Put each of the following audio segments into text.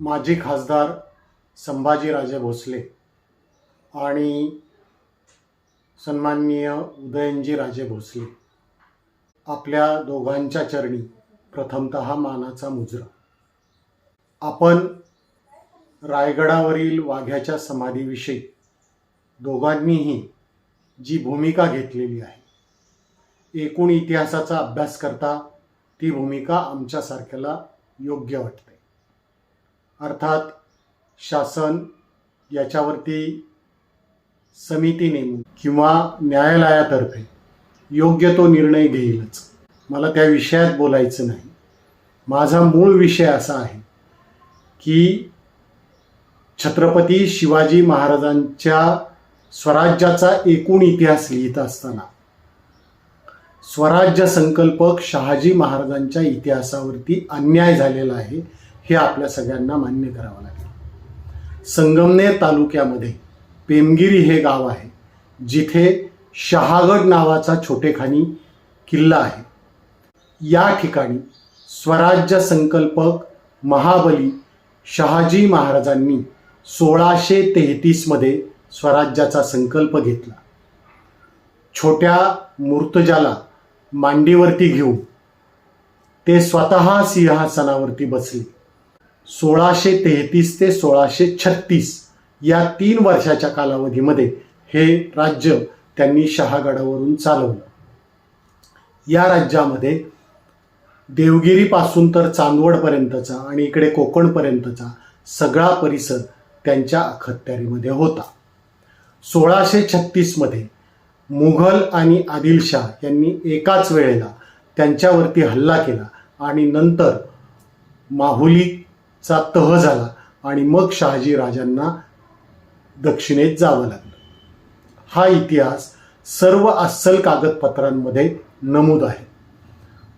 माजी खासदार संभाजीराजे भोसले आणि सन्माननीय उदयनजी राजे भोसले. आपल्या दोघांच्या चरणी प्रथमत मानाचा मुजरा. आपण रायगडावरील वाघ्याच्या समाधीविषयी दोघांनीही जी भूमिका घेतलेली आहे एकूण इतिहासाचा अभ्यास करता ती भूमिका आमच्यासारख्याला योग्य वाटते. अर्थात शासन याच्यावरती समिती नेमून किंवा न्यायालयातर्फे योग्य तो निर्णय घेईलच. मला त्या विषयात बोलायचं नाही. माझा मूळ विषय असा आहे की छत्रपती शिवाजी महाराजांच्या स्वराज्याचा एकूण इतिहास लिहित असताना स्वराज्य संकल्पक शहाजी महाराजांच्या इतिहासावरती अन्याय झालेला आहे. हे आपल्या सगळ्यांना मान्य करावं लागेल. संगमनेर तालुक्यामध्ये पेमगिरी हे गाव आहे जिथे शहागड नावाचा छोटेखानी किल्ला आहे. या ठिकाणी स्वराज्य संकल्पक महाबली शहाजी महाराजांनी सोळाशे तेहतीसमध्ये स्वराज्याचा संकल्प घेतला. छोट्या मूर्तजाला मांडीवरती घेऊन ते स्वतः सिंहासनावरती बसले. सोळाशे तेहतीस ते सोळाशे छत्तीस या तीन वर्षाच्या कालावधीमध्ये हे राज्य त्यांनी शहागडावरून चालवलं. या राज्यामध्ये देवगिरीपासून तर चांदवडपर्यंतचा आणि इकडे कोकणपर्यंतचा सगळा परिसर त्यांच्या अखत्यारीमध्ये होता. सोळाशे छत्तीसमध्ये मुघल आणि आदिलशाह यांनी एकाच वेळेला त्यांच्यावरती हल्ला केला आणि नंतर माहुली चा तह झाला आणि मग शहाजी राजांना दक्षिणेत जावं लागलं. हा इतिहास सर्व अस्सल कागदपत्रांमध्ये नमूद आहे.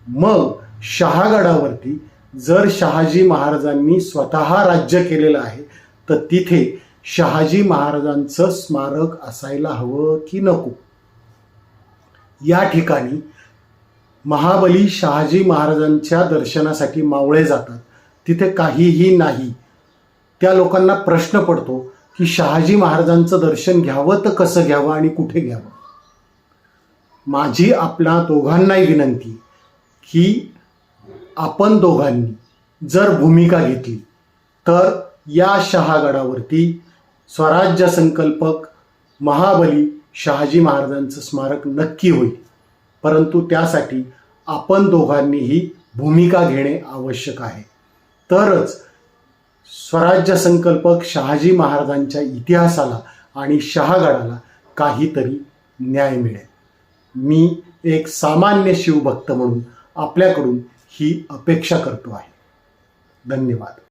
मग शहागडावरती जर शहाजी महाराजांनी स्वतः राज्य केलेलं आहे तर तिथे शहाजी महाराजांचं स्मारक असायला हवं की नको? या ठिकाणी महाबली शहाजी महाराजांच्या दर्शनासाठी मावळे जातात. तिथे काहीही नाही. त्या लोकांना प्रश्न पडतो की शहाजी महाराजांचं दर्शन घ्यावं तर कसं घ्यावं आणि कुठे घ्यावं? माझी आपल्या दोघांनाही विनंती की आपण दोघांनी जर भूमिका घेतली तर या शहागडावरती स्वराज्य संकल्पक महाबली शहाजी महाराजांचं स्मारक नक्की होईल. परंतु त्यासाठी आपण दोघांनीही भूमिका घेणे आवश्यक आहे. तरच स्वराज्य संकल्पक शहाजी महाराजांच्या इतिहासाला आणि शहागडाला काहीतरी न्याय मिळेल. मी एक सामान्य शिवभक्त म्हणून आपल्याकडून ही अपेक्षा करतो आहे. धन्यवाद.